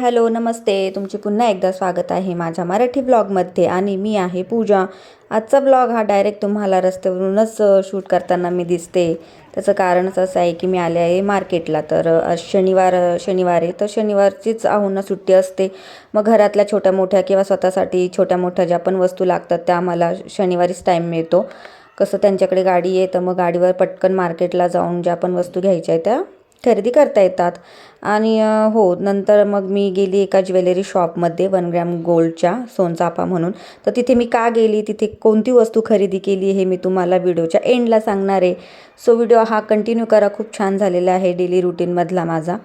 Hello नमस्ते. तुमचे पुन्हा एकदा स्वागत आहे माझ्या मराठी ब्लॉगमध्ये आणि मी आहे पूजा. आजचा ब्लॉग हा डायरेक्ट तुम्हाला रस्त्यावरूनच शूट करताना मी दिसते. त्याचं कारणच असं आहे की मी आले आहे मार्केटला. तर शनिवार शनिवार आहे. तर शनिवारचीच आहुना सुट्टी असते. मग घरातल्या छोट्या मोठ्या किंवा स्वतःसाठी छोट्या मोठ्या ज्या पण वस्तू लागतात त्या आम्हाला शनिवारीच टाईम मिळतो. कसं त्यांच्याकडे गाडी आहे तर मग गाडीवर पटकन मार्केटला जाऊन ज्या पण वस्तू घ्यायच्या आहेत त्या खरेदी करता येतात. आणि हो नंतर मग मी गेली एका ज्वेलरी शॉपमध्ये वन ग्रॅम गोल्डच्या सोनचाफा म्हणून. तर तिथे मी का गेली? तिथे कोणती वस्तू खरेदी केली हे मी तुम्हाला व्हिडिओच्या एंडला सांगणार आहे. सो व्हिडिओ हा कंटिन्यू करा. खूप छान झालेला आहे डेली रुटीनमधला माझा.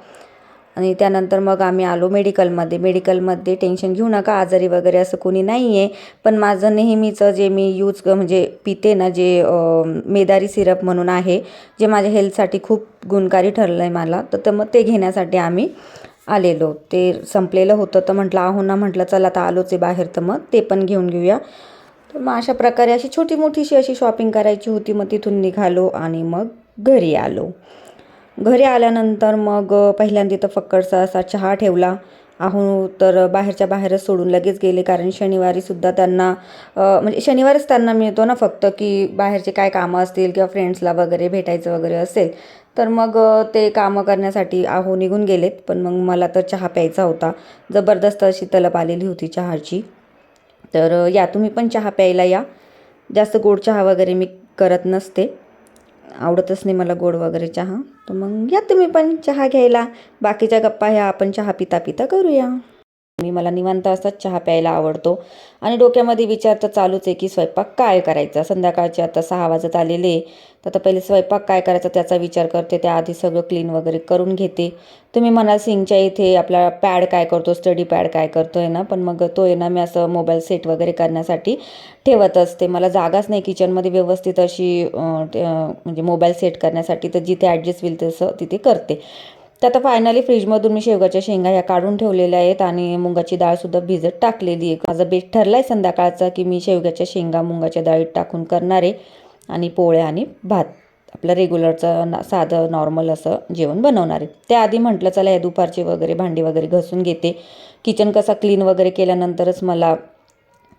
आणि त्यानंतर मग आम्ही आलो मेडिकलमध्ये. मेडिकलमध्ये टेन्शन घेऊ नका आजारी वगैरे असं कोणी नाही आहे पण माझं नेहमीचं जे मी यूज म्हणजे पिते ना जे मेदारी सिरप म्हणून आहे जे माझ्या हेल्थसाठी खूप गुणकारी ठरलं आहे मला तर तर मग ते घेण्यासाठी आम्ही आलेलो. ते संपलेलं होतं तर म्हटलं आहो ना म्हटलं चला आता आलोच आहे बाहेर तर मग ते पण घेऊन घेऊया. तर मग अशा प्रकारे अशी छोटी मोठीशी अशी शॉपिंग करायची होती मग तिथून निघालो आणि मग घरी आलो. घरी आल्यानंतर मग पहिल्यांदा तर फक्कडचा असा चहा ठेवला. आहो तर बाहेरच्या बाहेरच सोडून लगेच गेले. कारण शनिवारीसुद्धा त्यांना म्हणजे शनिवारच त्यांना मिळतो ना फक्त की बाहेरचे काय कामं असतील किंवा फ्रेंड्सला वगैरे भेटायचं वगैरे असेल. तर मग ते कामं करण्यासाठी आहो निघून गेलेत. पण मग मला तर चहा प्यायचा होता. जबरदस्त अशी तलप आलेली होती चहाची. तर या तुम्ही पण चहा प्यायला या. जास्त गोड चहा वगैरे मी करत नसते. आवडतच नाही मला गोड वगैरे चहा. तर मग या तुम्ही पण चहा घ्यायला. बाकीच्या गप्पा ह्या आपण चहा पिता पिता करूया. मी मला निवांत असाच चहा प्यायला आवडतो. आणि डोक्यामध्ये विचार तर चालूच आहे की स्वयंपाक काय करायचा? संध्याकाळचे आता सहा वाजत आलेले तर आता पहिले स्वयंपाक काय करायचा त्याचा विचार करते. त्याआधी सगळं क्लीन वगैरे करून घेते. तुम्ही म्हणाल सिंगच्या इथे आपला पॅड काय करतो? स्टडी पॅड काय करतो आहे ना? पण मग तो आहे ना मी असं मोबाईल सेट वगैरे करण्यासाठी ठेवत असते. मला जागाच नाही किचनमध्ये व्यवस्थित अशी म्हणजे मोबाईल सेट करण्यासाठी. तर जिथे ॲडजस्ट होईल तसं तिथे करते. तर आता फायनली फ्रीजमधून मी शेवगाच्या शेंगा ह्या काढून ठेवलेल्या आहेत आणि मुगाची डाळसुद्धा भिजत टाकलेली आहे. माझा बेट ठरला आहे संध्याकाळचा की मी शेवग्याच्या शेंगा मुगाच्या डाळीत टाकून करणार आहे. आणि पोळ्या आणि भात. आपलं रेग्युलरचं ना साधं नॉर्मल असं जेवण बनवणार आहे. त्याआधी म्हटलं चला या दुपारचे वगैरे भांडी वगैरे घसून घेते. किचन कसा क्लीन वगैरे केल्यानंतरच मला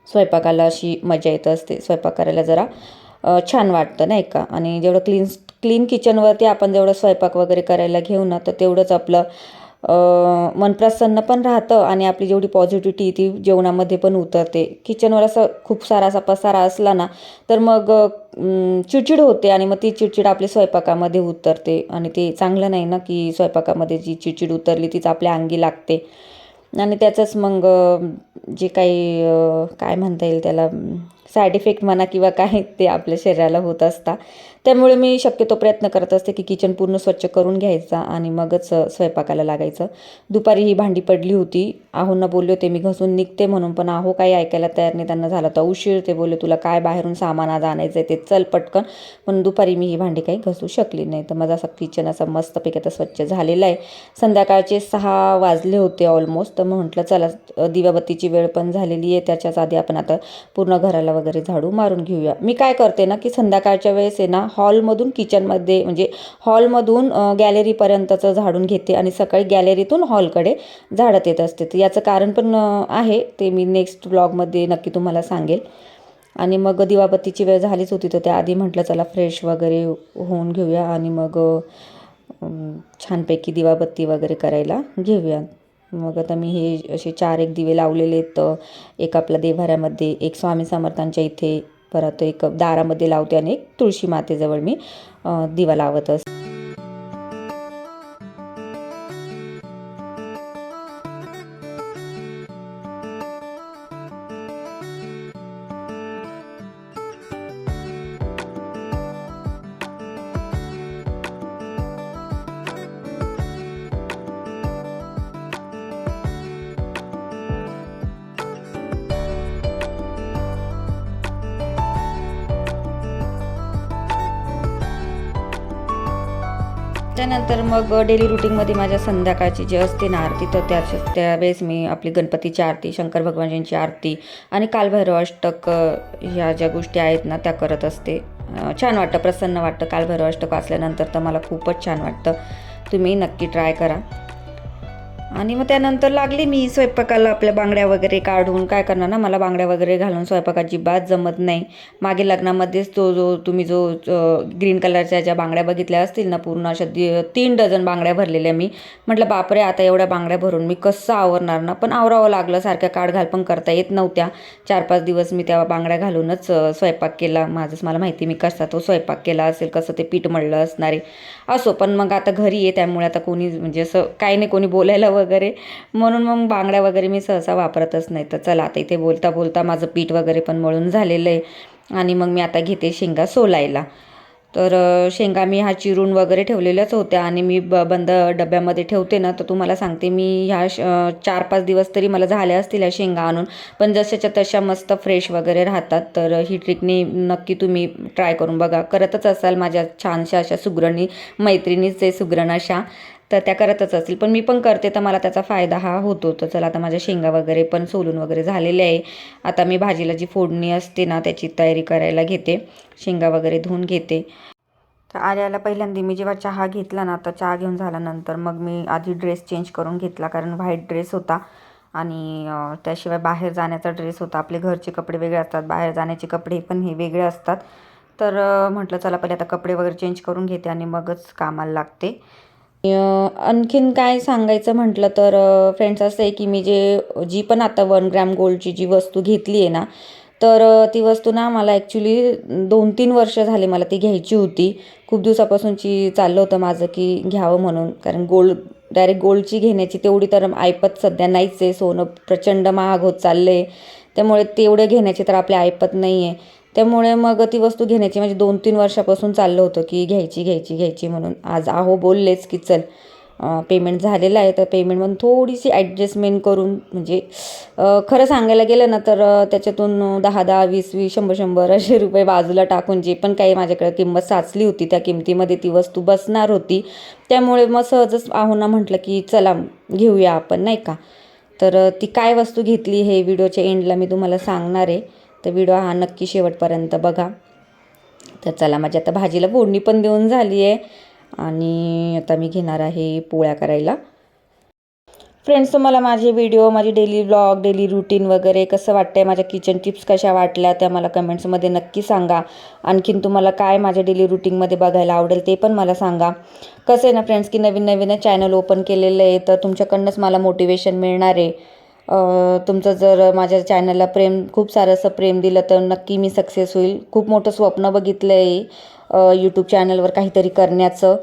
स्वयंपाकाला अशी मजा येत असते. स्वयंपाक करायला जरा छान वाटतं नाही का? आणि जेवढं क्लीन क्लीन किचनवरती आपण जेवढं स्वयंपाक वगैरे करायला घेऊ ना तर तेवढंच आपलं मन प्रसन्न पण राहतं आणि आपली जेवढी पॉझिटिव्हिटी ती जेवणामध्ये पण उतरते. किचनवर असं खूप सारा असा पसारा असला ना तर मग चिडचिड होते आणि मग ती चिडचिड आपली स्वयंपाकामध्ये उतरते आणि ते चांगलं नाही ना की स्वयंपाकामध्ये जी चिडचिड उतरली तीच आपल्या अंगी लागते. आणि त्याचंच मग जे काही काय म्हणता येईल त्याला साईड इफेक्ट म्हणा किंवा काय ते आपल्या शरीराला होत असता. त्यामुळे मी शक्यतो प्रयत्न करत असते की किचन पूर्ण स्वच्छ करून घ्यायचा आणि मगच स्वयंपाकाला लागायचं. दुपारी ही भांडी पडली होती. आहोंना बोलले होते मी घसून निघते म्हणून पण आहो काही ऐकायला तयार नाही. त्यांना झाला तर उशीर. ते बोलले तुला काय बाहेरून सामान आज आणायचं आहे ते चल पटकन म्हणून दुपारी मी ही भांडी काही घसू शकली नाही. तर माझा असा किचन असा मस्तपैकी आता स्वच्छ झालेला आहे. संध्याकाळचे सहा वाजले होते ऑलमोस्ट तर म्हटलं चला दिवाबत्तीची वेळ पण झालेली आहे. त्याच्याच आधी आपण आता पूर्ण घराला वगैरे झाडू मारून घेऊया. मी काय करते ना की संध्याकाळच्या वेळेस आहे ना हॉलमधून किचनमध्ये म्हणजे हॉलमधून गॅलरीपर्यंतचं झाडून घेते आणि सकाळी गॅलरीतून हॉलकडे झाडत येत असते. तर याचं कारण पण आहे. ते मी नेक्स्ट ब्लॉगमध्ये नक्की तुम्हाला सांगेल. आणि मग दिवाबत्तीची वेळ झालीच होती तर त्याआधी म्हटलं चला फ्रेश वगैरे होऊन घेऊया आणि मग छानपैकी दिवाबत्ती वगैरे करायला घेऊया. मग आता मी हे असे चार एक दिवे लावलेले आहेत. एक आपल्या देव्हाऱ्यामध्ये एक स्वामी समर्थांच्या इथे परत एक दारामध्ये लावते आणि एक तुळशी मातेजवळ मी दिवा लावत असते त्यानंतर मग डेली रुटीनमध्ये माझ्या संध्याकाळची जी असते ना आरती तर त्या त्यावेळेस मी आपली गणपतीची आरती शंकर भगवानजींची आरती आणि कालभैरव अष्टक ह्या ज्या गोष्टी आहेत ना त्या करत असते. छान वाटतं प्रसन्न वाटतं. कालभैरव अष्टक वाचल्यानंतर तर मला खूपच छान वाटतं. तुम्ही नक्की ट्राय करा. आणि मग त्यानंतर लागली मी स्वयंपाकाला आपल्या बांगड्या वगैरे काढून. काय करणार ना मला बांगड्या वगैरे घालून स्वयंपाकाची बात जमत नाही. मागे लग्नामध्येच तो जो तुम्ही जो ग्रीन कलरच्या ज्या बांगड्या बघितल्या असतील ना पूर्ण अशा दि- तीन डझन बांगड्या भरलेल्या मी. म्हटलं बापरे आता एवढ्या बांगड्या भरून मी कसं आवरणार ना? पण आवरावं लागलं सारख्या काढ घाल पण करता येत नव्हत्या. चार पाच दिवस मी त्या बांगड्या घालूनच स्वयंपाक केला. माझंच मला माहिती मी कसा तो स्वयंपाक केला असेल कसं ते पीठ मळलं असणार आहे. असो पण मग आता घरी आहे त्यामुळे आता कोणी म्हणजे असं काही नाही कोणी बोलायला वगैरे वगैरे. म्हणून मग बांगड्या वगैरे मी सहसा वापरतच नाही. तर चला आता इथे बोलता बोलता माझं पीठ वगैरे पण मळून झालेलं आहे. आणि मग मी आता घेते शेंगा सोलायला. तर शेंगा मी ह्या चिरून वगैरे ठेवलेल्याच होत्या आणि मी ब बंद डब्यामध्ये ठेवते ना तर तुम्हाला सांगते मी ह्या श चार पाच दिवस तरी मला झाल्या असतील ह्या शेंगा आणून. पण जशाच्या तशा मस्त फ्रेश वगैरे राहतात. तर ही ट्रिकने नक्की तुम्ही ट्राय करून बघा. करतच असाल माझ्या छानशा अशा सुगरणी मैत्रिणीच आहे सुगरण अशा. तर त्या करतच असतील. पण मी पण करते तर मला त्याचा फायदा हा होतो. तर चला आता माझ्या शेंगा वगैरे पण सोलून वगैरे झालेले आहे. आता मी भाजीला जी फोडणी असते ना त्याची तयारी करायला घेते. शेंगा वगैरे धुवून घेते. तर आल्याला पहिल्यांदा मी जेव्हा चहा घेतला ना तर चहा घेऊन झाल्यानंतर मग मी आधी ड्रेस चेंज करून घेतला कारण व्हाईट ड्रेस होता. आणि त्याशिवाय बाहेर जाण्याचा ड्रेस होता. आपले घरचे कपडे वेगळे असतात बाहेर जाण्याचे कपडे पण हे वेगळे असतात. तर म्हटलं चला पहिले आता कपडे वगैरे चेंज करून घेते आणि मगच कामाला लागते. आणखीन काय सांगायचं म्हटलं तर फ्रेंड्स असं आहे की मी जे जी पण आता वन ग्रॅम गोल्डची जी वस्तू घेतली आहे ना तर ती वस्तू ना मला ॲक्च्युली दोन तीन वर्ष झाले मला ती घ्यायची होती. खूप दिवसापासूनची चाललं होतं माझं की घ्यावं म्हणून. कारण गोल्ड डायरेक्ट गोल्डची घेण्याची तेवढी तर ऐपत सध्या नाहीच आहे. सोनं प्रचंड महाग होत चाललं आहे त्यामुळे तेवढे घेण्याची तर आपल्या ऐपत नाही आहे त्यामुळे मग ती वस्तू घेण्याची म्हणजे दोन तीन वर्षापासून चाललं होतं की घ्यायची घ्यायची घ्यायची म्हणून. आज आहो बोललेच की चल पेमेंट झालेलं आहे तर पेमेंटमधून थोडीशी ॲडजस्टमेंट करून म्हणजे खरं सांगायला गेलं ना तर त्याच्यातून दहा दहा वीस वीस शंभर शंभर असे रुपये बाजूला टाकून जे पण काही माझ्याकडे किंमत साचली होती त्या किमतीमध्ये ती वस्तू बसणार होती. त्यामुळे मग सहजच आहोना म्हटलं की चला घेऊया आपण नाही का? तर ती काय वस्तू घेतली हे व्हिडिओच्या एंडला मी तुम्हाला सांगणार आहे. तर व्हिडिओ हा नक्की शेवटपर्यंत बघा. तर चला माझी आता भाजीला फोडणी पण देऊन झाली आहे. आणि आता मी घेणार आहे पोळ्या करायला. फ्रेंड्स तुम्हाला माझे व्हिडिओ माझी डेली ब्लॉग डेली रुटीन वगैरे कसं वाटतंय माझ्या किचन टिप्स कशा वाटल्या त्या मला कमेंट्समध्ये नक्की सांगा. आणखीन तुम्हाला काय माझ्या डेली रुटीनमध्ये बघायला आवडेल ते पण मला सांगा. कसं आहे ना फ्रेंड्स की नवीन नवीन चॅनल ओपन केलेलं आहे तर तुमच्याकडनंच मला मोटिवेशन मिळणार आहे. तुमचं जर माझ्या चॅनलला प्रेम खूप सारं असं प्रेम दिलं तर नक्की मी सक्सेस होईल. खूप मोठं स्वप्न बघितलं आहे यूट्यूब चॅनलवर काहीतरी करण्याचं.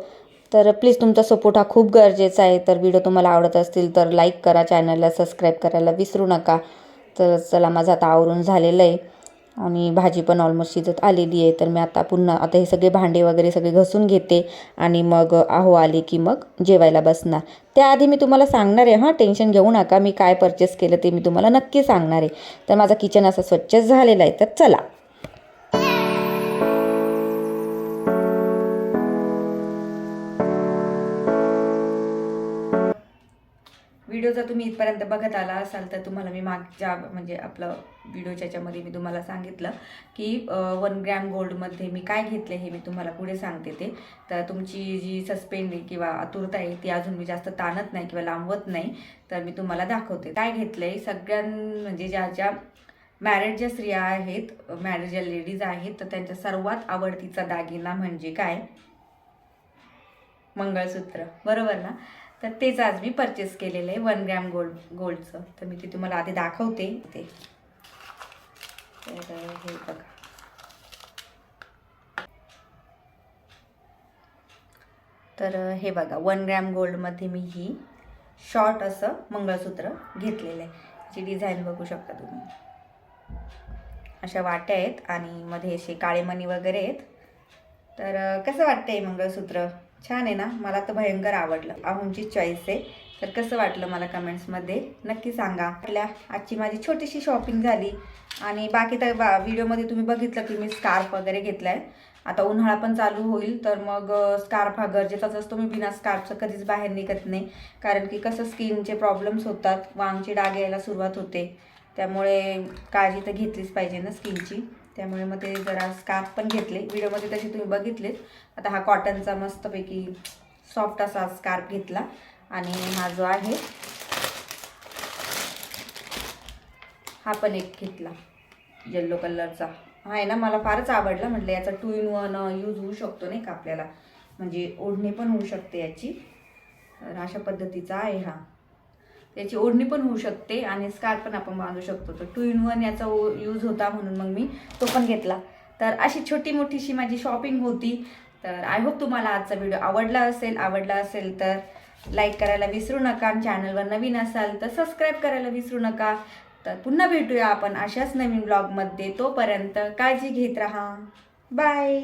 तर प्लीज तुमचा सपोर्ट हा खूप गरजेचा आहे. तर व्हिडिओ तुम्हाला आवडत असतील तर लाईक करा चॅनलला सबस्क्राईब करायला विसरू नका. तर चला माझं आता आवरून झालेलं आहे. आणि भाजी पण ऑलमोस्ट शिजत आलेली आहे. तर मी आता पुन्हा आता हे सगळे भांडे वगैरे सगळे घसून घेते आणि मग आहो आले की मग जेवायला बसणार. त्याआधी मी तुम्हाला सांगणार आहे हां टेन्शन घेऊ नका. मी काय परचेस केलं ते मी तुम्हाला नक्की सांगणार आहे. तर माझा किचन असा स्वच्छ झालेला आहे. तर चला. व्हिडिओ जर तुम्ही इथपर्यंत बघत आला असाल तर तुम्हाला मी मागच्या म्हणजे आपलं व्हिडिओच्या याच्यामध्ये मी तुम्हाला सांगितलं की वन ग्रॅम गोल्डमध्ये मी काय घेतले हे मी तुम्हाला पुढे सांगते ते. तर तुमची जी सस्पेंड किंवा आतुरता आहे ती अजून मी जास्त ताणत नाही किंवा लांबवत नाही. तर मी तुम्हाला दाखवते. काय घेतलं आहे सगळ्यां म्हणजे ज्या ज्या मॅरिड ज्या स्त्रिया आहेत मॅरिड ज्या लेडीज आहेत तर त्यांच्या सर्वात आवडतीचा दागिना म्हणजे काय? मंगळसूत्र. बरोबर ना? तर तेच आज मी परचेस केलेलं आहे वन ग्रॅम गोल्ड गोल्डचं तर मी ते तुम्हाला आधी दाखवते ते तर हे बघा. तर हे बघा वन ग्रॅम गोल्डमध्ये मी ही शॉर्ट असं मंगळसूत्र घेतलेलं आहे. जी डिझाईन बघू शकता तुम्ही. अशा वाट्या आहेत आणि मध्ये असे काळेमणी वगैरे आहेत. तर कसं वाटतंय मंगळसूत्र? छान आहे ना? मला तर भयंकर आवडलं. आहोंची चॉईस आहे. तर कसं वाटलं मला कमेंट्समध्ये नक्की सांगा. आपल्या आजची माझी छोटीशी शॉपिंग झाली. आणि बाकी तर बा व्हिडिओमध्ये तुम्ही बघितलं की मी स्कार्फ वगैरे घेतला आहे आता उन्हाळा पण चालू होईल तर मग स्कार्फ हा गरजेचाच असतो. मी बिना स्कार्फचं कधीच बाहेर निघत नाही. कारण की कसं स्किनचे प्रॉब्लेम्स होतात. वांगचे डाग यायला सुरुवात होते. त्यामुळे काळजी तर घेतलीच पाहिजे ना स्किनची त्यामुळे मग ते जरा स्कार्फ पण घेतले. व्हिडिओमध्ये तसे तुम्ही बघितलेत. आता हा कॉटनचा मस्तपैकी सॉफ्ट असा स्कार्फ घेतला. आणि हा जो आहे हा पण एक घेतला. येल्लो कलरचा हा आहे ना मला फारच आवडला. म्हटलं याचा टू इन वन यूज होऊ शकतो नाही का आपल्याला. म्हणजे ओढणी पण होऊ शकते याची. तर अशा पद्धतीचा आहे हा. त्याची ओढणी पण होऊ शकते आणि स्कार्फ पण आपण बांधू शकतो. तर टू इन वन याचा यूज होता म्हणून मग मी तो पण घेतला. तर अशी छोटी मोठीशी माझी शॉपिंग होती. तर आय होप तुम्हाला आजचा व्हिडिओ आवडला असेल. आवडला असेल तर लाईक करायला विसरू नका. आणि चॅनलवर नवीन असाल तर सबस्क्राईब करायला विसरू नका. तर पुन्हा भेटूया आपण अशाच नवीन ब्लॉगमध्ये तोपर्यंत काळजी घेत राहा. बाय